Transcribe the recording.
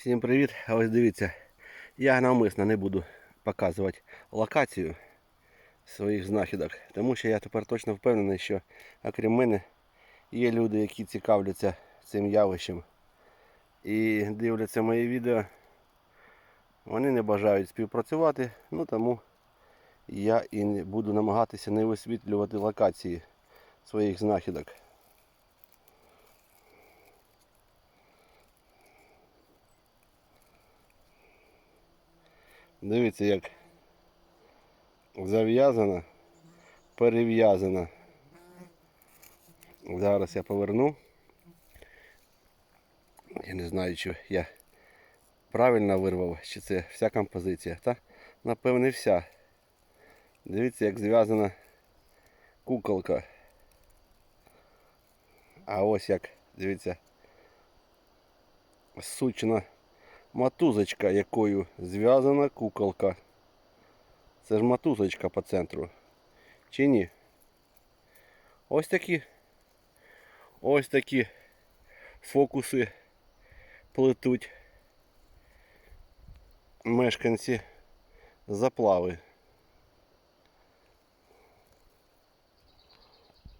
Всім привіт! А ось дивіться, я навмисно не буду показувати локацію своїх знахідок, тому що я тепер точно впевнений, що окрім мене є люди, які цікавляться цим явищем і дивляться мої відео. Вони не бажають співпрацювати, ну тому я і не буду намагатися не висвітлювати локації своїх знахідок. Дивіться, як зав'язана, перев'язана. Зараз я поверну. Я не знаю, чи я правильно вирвав, чи це вся композиція. Та напевне вся. Дивіться, як зв'язана куколка. А ось як, дивіться, сучна матузочка, якою зв'язана куколка. Це ж матузочка по центру. Чи ні? Ось такі. Ось такі фокуси плетуть мешканці заплави.